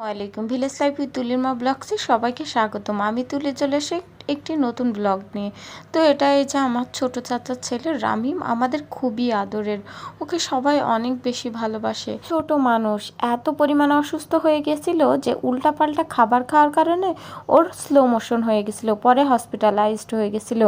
ওয়ালাইকুম। Village life with তুলির মা ব্লগসে সবাইকে স্বাগতম। আমি তুলে চলে এসে একটি নতুন ব্লগ নিয়ে। তো এটা এই যে আমার ছোট চাচার ছেলে রামিম, আমাদের খুবই আদরের। ওকে সবাই অনেক বেশি ভালোবাসে। ছোট মানুষ, এত পরিমাণে অসুস্থ হয়ে গেছিল যে উল্টাপাল্টা খাবার খাওয়ার কারণে ওর স্লো মোশন হয়ে গেছিল, পরে হসপিটালাইজড হয়ে গেছিল।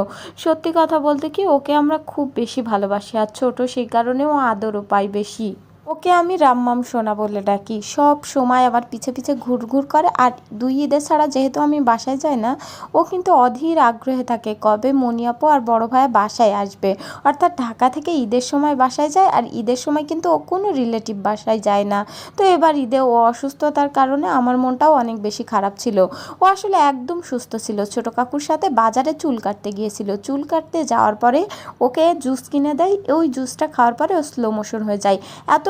সত্যি কথা বলতে কি, ওকে আমরা খুব বেশি ভালোবাসি। আর ছোট সেই কারণেও আদরও পাই বেশি। ওকে আমি রামমাম সোনা বলে ডাকি। সব সময় আবার পিছে পিছে ঘুরঘুর করে আর দুই ঈদের ছাড়া যেহেতু আমি বাসায় যাই না, ও কিন্তু অধীর আগ্রহে থাকে কবে মনিয়াপো আর বড় ভাইয়া বাসায় আসবে। অর্থাৎ ঢাকা থেকে ঈদের সময় বাসায় যায় আর ঈদের সময় কিন্তু ও কোনো রিলেটিভ বাসায় যায় না। তো এবার ঈদে ও অসুস্থতার কারণে আমার মনটাও অনেক বেশি খারাপ ছিল। ও আসলে একদম সুস্থ ছিল। ছোট কাকুর সাথে বাজারে চুল কাটতে গিয়েছিল। চুল কাটতে যাওয়ার পরে ওকে জুস কিনে দেয়। ওই জুসটা খাওয়ার পরে ও স্লো মোশন হয়ে যায়।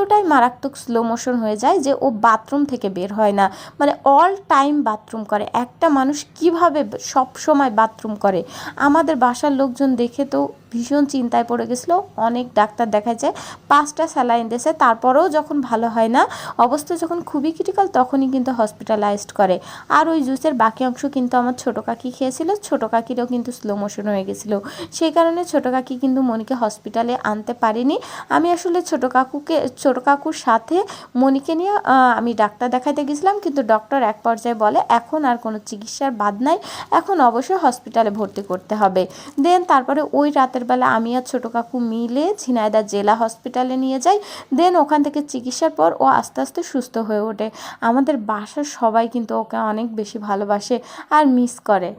এতটাই মারাত্মক স্লো মোশন হয়ে যায় যে ও বাথরুম থেকে বের হয় না। মানে অল টাইম বাথরুম করে। একটা মানুষ কীভাবে সব সময় বাথরুম করে? আমাদের বাসার লোকজন দেখে তো ভীষণ চিন্তায় পড়ে গেছিল। অনেক ডাক্তার দেখাচ্ছে, পাঁচটা স্যালাইন দিয়েছে, তারপরেও যখন ভালো হয় না, অবস্থা যখন খুবই ক্রিটিক্যাল তখনই কিন্তু হসপিটালাইজড করে। আর ওই জুসের বাকি অংশ কিন্তু আমার ছোটো কাকি খেয়েছিল, ছোটো কাকিরও কিন্তু স্লো মোশন হয়ে গেছিল। সেই কারণে ছোটো কাকি কিন্তু মনিকে হসপিটালে আনতে পারিনি। আমি আসলে ছোটো কাকুকে, ছোটো কাকুর সাথে মনিকে নিয়ে আমি ডাক্তার দেখাইতে গেছিলাম, কিন্তু ডক্টর এক পর্যায়ে বলে, এখন আর কোনো চিকিৎসার বাদ নাই, এখন অবশ্যই হসপিটালে ভর্তি করতে হবে। দেন তারপরে ওই রাতের বেলা আমি আর ছোটো কাকু মিলে ঝিনাইদা জেলা হসপিটালে নিয়ে যাই। দেন ওখান থেকে চিকিৎসার পর ও আস্তে আস্তে সুস্থ হয়ে ওঠে। আমাদের বাসার সবাই কিন্তু ওকে অনেক বেশি ভালোবাসে আর মিস করে।